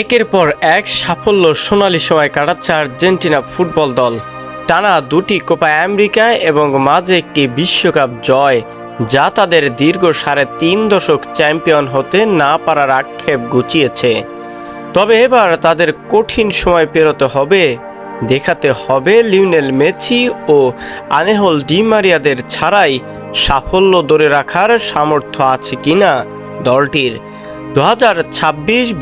একের পর এক সাফল্য সোনালি সময় কাটাচ্ছে আর্জেন্টিনা ফুটবল দল। টানা দুটি কোপা আমেরিকা এবং মাঝে একটি বিশ্বকাপ জয়, যা তাদের দীর্ঘ সাড়ে তিন দশক চ্যাম্পিয়ন হতে না পারার আক্ষেপ গুছিয়েছে। তবে এবার তাদের কঠিন সময় পেরোতে হবে, দেখাতে হবে লিওনেল মেসি ও আনেহল ডিমারিয়াদের ছাড়াই সাফল্য ধরে রাখার সামর্থ্য আছে কিনা দলটির। দু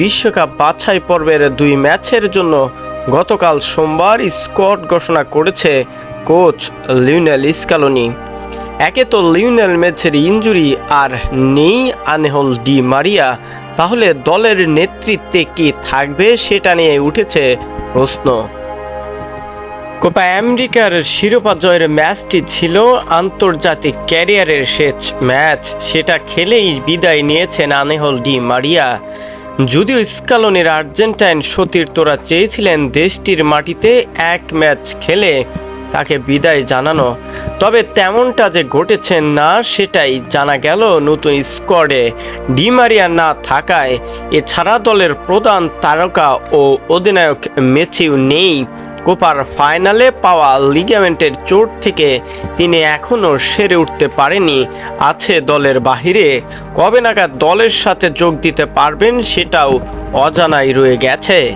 বিশ্বকাপ বাছাই পর্বের দুই ম্যাচের জন্য গতকাল সোমবার স্কোয়াড ঘোষণা করেছে কোচ লিউনেল স্কালোনি। একে তো লিউনেল ম্যাচের ইঞ্জুরি আর নেই আনেহল ডি মারিয়া। তাহলে দলের নেতৃত্বে কি থাকবে সেটা নিয়ে উঠেছে প্রশ্ন। কোপা আমেরিকার শিরোপা জয়ের ম্যাচটি ছিল আন্তর্জাতিক ক্যারিয়ারের শেষ ম্যাচ। সেটা খেলেই বিদায় নিয়েছেন আনেহল ডি মারিয়া। যদিও স্কালনের আর্জেন্টাইন সতীর্থরা চেয়েছিলেন দেশটির মাটিতে এক ম্যাচ খেলে তাকে বিদায় জানানো, তবে তেমনটা যে ঘটেছে না সেটাই জানা গেল নতুন স্কোয়াডে। ডিমারিয়া না থাকায় এছাড়া দলের প্রধান তারকা ও অধিনায়ক মেথিউ নেই। কোপার ফাইনালে পাওয়া লিগামেন্টের চোট থেকে তিনি এখনও সেরে উঠতে পারেনি। আছে দলের বাহিরে। কবে নাগাদ দলের সাথে যোগ দিতে পারবেন সেটাও অজানাই রয়ে গেছে।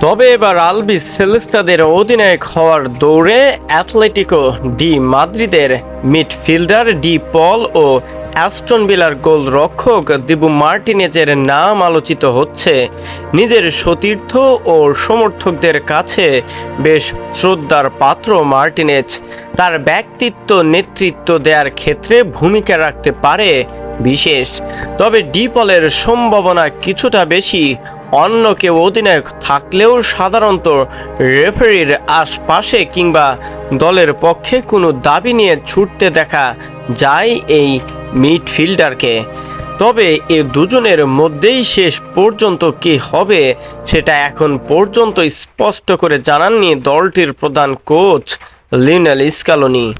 তবে এবার আলবি সেলেস্তাদের অধিনায়ক হওয়ার দৌড়ে অ্যাথলেটিকো ডি মাদ্রিদের মিডফিল্ডার ডি পল ও অ্যাস্টন বিলার গোল রক্ষক দিবু মার্টিনেজের নাম আলোচিত হচ্ছে। নিজের সতীর্থ ও সমর্থকদের কাছে বেশ শ্রদ্ধার পাত্র মার্টিনেজ। তার ব্যক্তিত্ব নেতৃত্ব দেওয়ার ক্ষেত্রে ভূমিকা রাখতে পারে বিশেষ। তবে ডিপলের সম্ভাবনা কিছুটা বেশি। অন্য কেউ অধিনায়ক থাকলেও সাধারণত রেফারির আশপাশে কিংবা দলের পক্ষে কোনো দাবি নিয়ে ছুটতে দেখা যায় এই মিডফিল্ডারকে। তবে এ দুজনের মধ্যেই শেষ পর্যন্ত কি হবে, সেটা এখন পর্যন্ত স্পষ্ট করে জানাননি দলটির প্রধান কোচ লিনেল স্কালোনি।